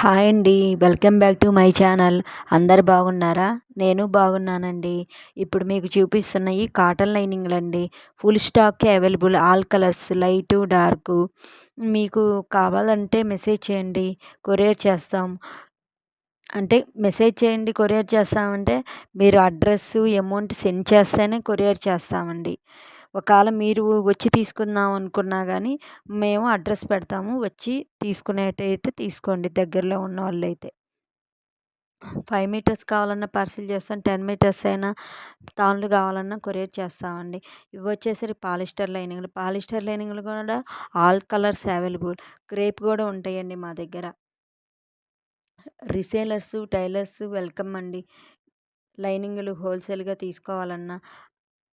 Hi అండి. Welcome back to my channel. అందరు బాగున్నారా? నేను బాగున్నానండి. ఇప్పుడు మీకు చూపిస్తున్న ఈ కాటన్ లైనింగ్లు అండి. Full stock available all colours light dark. మీకు కావాలంటే మెసేజ్ చేయండి. కొరియర్ చేస్తాం. అంటే మెసేజ్ చేయండి కొరియర్ చేస్తామంటే మీరు అడ్రస్సు అమౌంట్ సెండ్ చేస్తేనే కొరియర్ చేస్తామండి. ఒకవేళ మీరు వచ్చి తీసుకుందాం అనుకున్నా కానీ మేము అడ్రస్ పెడతాము. వచ్చి తీసుకునేటైతే తీసుకోండి దగ్గరలో ఉన్న వాళ్ళు అయితే ఫైవ్ మీటర్స్ కావాలన్నా పార్సిల్ చేస్తాం. టెన్ మీటర్స్ అయినా తాన్లు కావాలన్నా కొరియర్ చేస్తామండి. ఇవి వచ్చేసరి పాలిస్టర్ లైనింగ్లు. పాలిస్టర్ లైనింగ్లు కూడా ఆల్ కలర్స్ అవైలబుల్. క్రేప్ కూడా ఉంటాయండి మా దగ్గర. రిసేలర్స్ టైలర్స్ వెల్కమ్ అండి. లైనింగ్లు హోల్సేల్గా తీసుకోవాలన్నా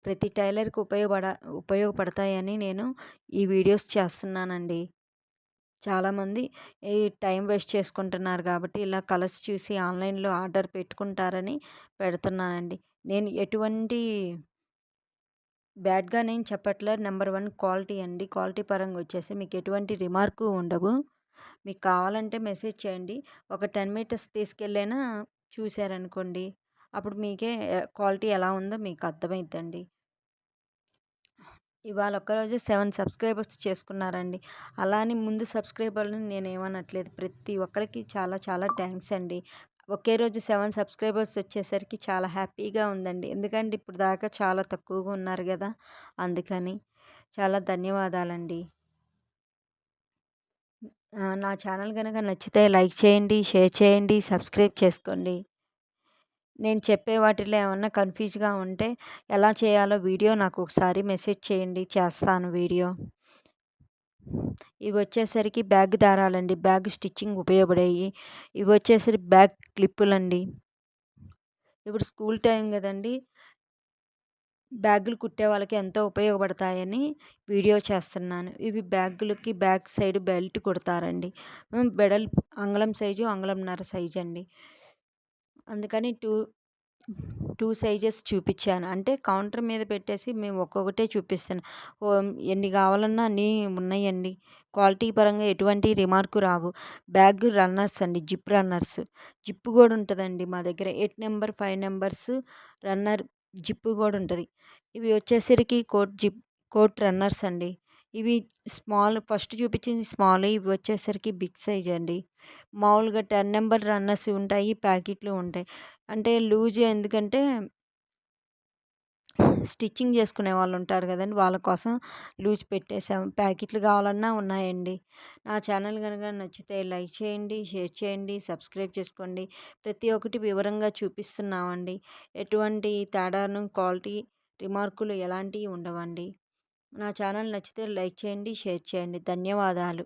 ప్రతి టైలర్కి ఉపయోగపడ ఉపయోగపడతాయని నేను ఈ వీడియోస్ చేస్తున్నానండి. చాలామంది ఈ టైం వేస్ట్ చేసుకుంటున్నారు కాబట్టి ఇలా కలర్స్ చూసి ఆన్లైన్లో ఆర్డర్ పెట్టుకుంటారని పెడుతున్నానండి. నేను ఎటువంటి బ్యాడ్గా నేను చెప్పట్లేదు. నెంబర్ వన్ క్వాలిటీ అండి. క్వాలిటీ పరంగా వచ్చేసి మీకు ఎటువంటి రిమార్కు ఉండవు. మీకు కావాలంటే మెసేజ్ చేయండి. ఒక టెన్ మీటర్స్ తీసుకెళ్ళైనా చూసారనుకోండి అప్పుడు మీకే క్వాలిటీ ఎలా ఉందో మీకు అర్థమైద్దండి. ఇవాళ ఒక్కరోజు సెవెన్ సబ్స్క్రైబర్స్ చేసుకున్నారండి. అలా అని ముందు సబ్స్క్రైబర్ని నేను ఏమనట్లేదు. ప్రతి ఒక్కరికి చాలా చాలా థ్యాంక్స్ అండి. ఒకే రోజు సెవెన్ సబ్స్క్రైబర్స్ వచ్చేసరికి చాలా హ్యాపీగా ఉందండి. ఎందుకంటే ఇప్పుడు దాకా చాలా తక్కువగా ఉన్నారు కదా. అందుకని చాలా ధన్యవాదాలండి. నా ఛానల్ కనుక నచ్చితే లైక్ చేయండి షేర్ చేయండి సబ్స్క్రైబ్ చేసుకోండి. నేను చెప్పే వాటిలో ఏమన్నా కన్ఫ్యూజ్గా ఉంటే ఎలా చేయాలో వీడియో నాకు ఒకసారి మెసేజ్ చేయండి. చేస్తాను వీడియో. ఇవి వచ్చేసరికి బ్యాగ్ దారాలండి. బ్యాగ్ స్టిచ్చింగ్ ఉపయోగపడేవి ఇవి వచ్చేసరికి బ్యాగ్ క్లిప్పులండి. ఇప్పుడు స్కూల్ టైం కదండి. బ్యాగులు కుట్టే వాళ్ళకి ఎంతో ఉపయోగపడతాయని వీడియో చేస్తున్నాను. ఇవి బ్యాగులకి బ్యాక్ సైడ్ బెల్ట్ కుడతారండి. బెడల్ అంగళం సైజు అంగళంన్నర సైజు అండి అందుకని టూ టూ సైజెస్ చూపించాను అంటే కౌంటర్ మీద పెట్టేసి మేము ఒక్కొక్కటే చూపిస్తాను. ఎన్ని కావాలన్నా అన్నీ ఉన్నాయండి. క్వాలిటీ పరంగా ఎటువంటి రిమార్కు రావు. బ్యాగ్ రన్నర్స్ అండి జిప్ రన్నర్స్. జిప్ కూడా ఉంటుందండి మా దగ్గర. Eight number five numbers runner zip కూడా ఉంటుంది. ఇవి వచ్చేసరికి కోట్ జిప్ కోట్ రన్నర్స్ అండి. ఇవి స్మాల్ ఫస్ట్ చూపించింది స్మాల్ ఇవి వచ్చేసరికి బిగ్ సైజ్ అండి. మామూలుగా టెన్ నెంబర్ రన్నర్స్ ఉంటాయి ప్యాకెట్లు ఉంటాయి. అంటే లూజ్ ఎందుకంటే స్టిచ్చింగ్ చేసుకునే వాళ్ళు ఉంటారు కదండి వాళ్ళ కోసం లూజ్ పెట్టేసాము ప్యాకెట్లు కావాలన్నా ఉన్నాయండి. నా ఛానల్ కనుక నచ్చితే లైక్ చేయండి షేర్ చేయండి సబ్స్క్రైబ్ చేసుకోండి. ప్రతి ఒక్కటి వివరంగా చూపిస్తున్నామండి. ఎటువంటి తేడాను క్వాలిటీ రిమార్కులు ఎలాంటివి ఉండవండి. నా ఛానల్ నచ్చితే లైక్ చేయండి షేర్ చేయండి. ధన్యవాదాలు.